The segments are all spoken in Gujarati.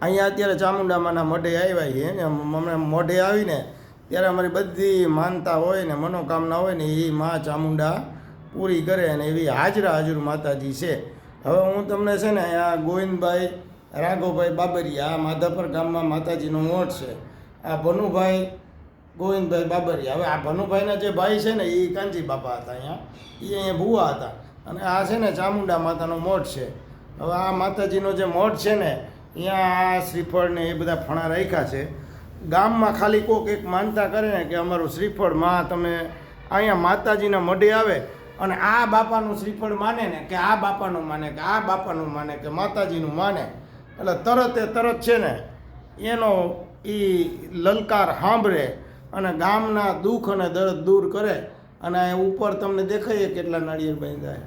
અહીંયા અત્યારે ચામુંડામાના મોઢે આવ્યા છીએ ને હમણાં મોઢે આવીને ત્યારે અમારી બધી માનતા હોય ને મનોકામના હોય ને એ મા ચામુંડા પૂરી કરે અને એવી હાજરા હાજર માતાજી છે. હવે હું તમને છે ને આ ગોવિંદભાઈ રાઘવભાઈ બાબરિયા, આ માધાપર ગામમાં માતાજીનો મોઠ છે. આ ભનુભાઈ, ગોવિંદભાઈ બાબરિયા. હવે આ ભનુભાઈના જે ભાઈ છે ને એ કાંજી બાપા હતા અહીંયા. એ અહીંયા ભૂવા હતા. અને આ છે ને ચામુંડા માતાનો મોઠ છે. હવે આ માતાજીનો જે મોઠ છે ને અહીંયા શ્રીફળ ને એ બધા ફણા રાખ્યા છે. ગામમાં ખાલી કોક એક માનતા કરે ને કે અમારું શ્રીફળમાં તમે અહીંયા માતાજીના મઢે આવે અને આ બાપાનું શ્રીફળ માને ને કે આ બાપાનું માને કે આ બાપાનું માને કે માતાજીનું માને. એટલે તરત એ તરત છે ને એનો એ લલકાર સાંભળે અને ગામના દુઃખ અને દર્દ દૂર કરે અને ઉપર તમને દેખાય કેટલા નાળિયેર બાંધાય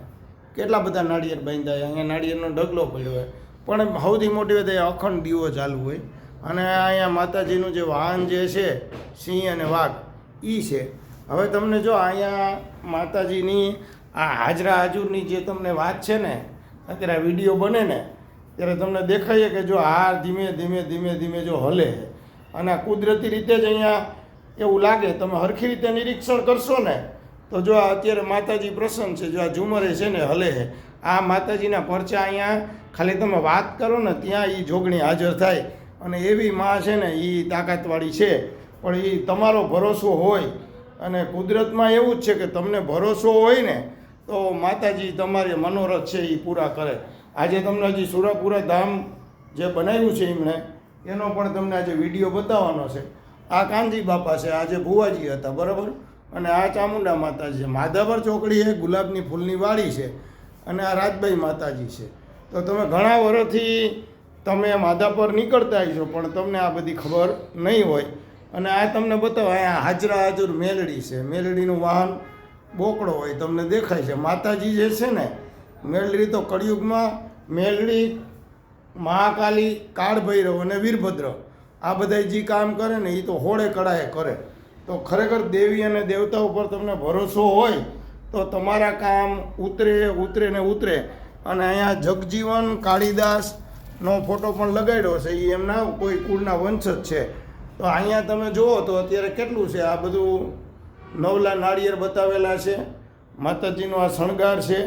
કેટલા બધા નાળિયેર બાંધાય અહીંયા નાળિયેરનો ઢગલો પડ્યો હોય પણ સૌથી મોટી વાત એ અખંડ દીવો ચાલુ હોય. અને અહીંયા માતાજીનું જે વાહન જે છે, સિંહ અને વાઘ એ છે. હવે તમને જો અહીંયા માતાજીની આ હાજરા હાજુરની જે તમને વાત છે ને, અત્યારે આ વીડિયો બને ને, ત્યારે તમને દેખાઈએ કે જો હાર ધીમે ધીમે ધીમે ધીમે જો હલે અને કુદરતી રીતે જ અહીંયા એવું લાગે, તમે હરખી રીતે નિરીક્ષણ કરશો ને તો જો આ અત્યારે માતાજી પ્રસન્ન છે, જો આ ઝુમરે છે ને હલે છે આ માતાજીના પરચા અહીંયા ખાલી તમે વાત કરો ને ત્યાં એ જોગણી હાજર થાય અને એવી માં છે ને એ તાકાતવાળી છે. પણ એ તમારો ભરોસો હોય અને કુદરતમાં એવું જ છે કે તમને ભરોસો હોય ને તો માતાજી તમારે મનોરથ છે એ પૂરા કરે. આજે તમને હજી સુરાપુરા ધામ જે બનાવ્યું છે એમણે, એનો પણ તમને આજે વીડિયો બતાવવાનો છે. આ કાનજી બાપા છે, આજે ભુવાજી હતા, બરાબર? અને આ ચામુંડા માતાજી છે. માધાપર ચોકડી એ ગુલાબની ફૂલની વાડી છે અને આ રાજભાઈ માતાજી છે. તો તમે ઘણા વર્ષથી તમે માધાપર નીકળતા છો પણ તમને આ બધી ખબર નહીં હોય. અને આ તમને બતાવો, અહીંયા હાજરા હાજર મેલડી છે. મેલડીનું વાહન બોકડો હોય, તમને દેખાય છે. માતાજી જે છે ને, મેલડી તો કળિયુગમાં મેલડી, મહાકાલી, કાળભૈરવ અને વીરભદ્ર, આ બધા જે કામ કરે ને એ તો હોળે કળાએ કરે. તો ખરેખર દેવી અને દેવતા ઉપર તમને ભરોસો હોય, તો તમારા કામ ઉતરે ઉતરે ને ઉતરે. અને અહીંયા જગજીવન કાળીદાસનો ફોટો પણ લગાડ્યો છે એ એમના કોઈ કુળના વંશજ છે. તો અહીંયા તમે જુઓ તો અત્યારે કેટલું છે, આ બધું નવલા નાળિયેર બતાવેલા છે, માતાજીનો આ શણગાર છે.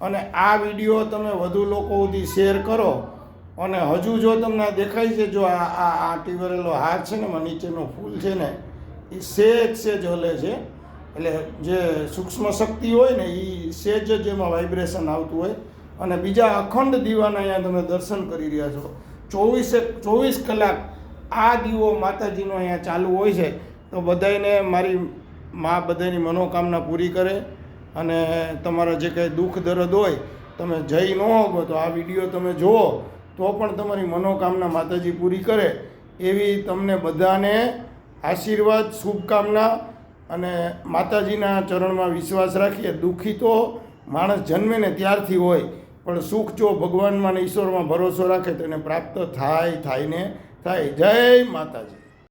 અને આ વીડિયો તમે વધુ લોકો સુધી શેર કરો. અને હજુ જો તમને દેખાય છે, જો આ આ આ ટીવરેલો હાર છે ને નીચેનું ફૂલ છે ને એ સેજ સેજ હલે છે. એટલે જે સૂક્ષ્મ શક્તિ હોય ને એ સેજ જ એમાં વાઇબ્રેશન આવતું હોય. અને બીજા અખંડ દીવાના અહીંયા તમે દર્શન કરી રહ્યા છો. ચોવીસે ચોવીસ કલાક આ દીવો માતાજીનો અહીંયા ચાલુ હોય છે. તો બધાને મારી મા બધાની મનોકામના પૂરી કરે અને તમારા જે કંઈ દુઃખ, દર્દ હોય, તમે જઈ ન હોગો તો આ વીડિયો તમે જુઓ, તો પણ તમારી મનોકામના માતાજી પૂરી કરે. એવી તમને બધાને આશીર્વાદ, શુભકામના અને માતાજીના ચરણમાં વિશ્વાસ રાખીએ. દુઃખી તો માણસ જન્મે ને ત્યારથી હોય, પણ સુખ જો ભગવાનમાં ને ઈશ્વરમાં ભરોસો રાખે તો એને પ્રાપ્ત થાય થાય ને થાય. જય માતાજી.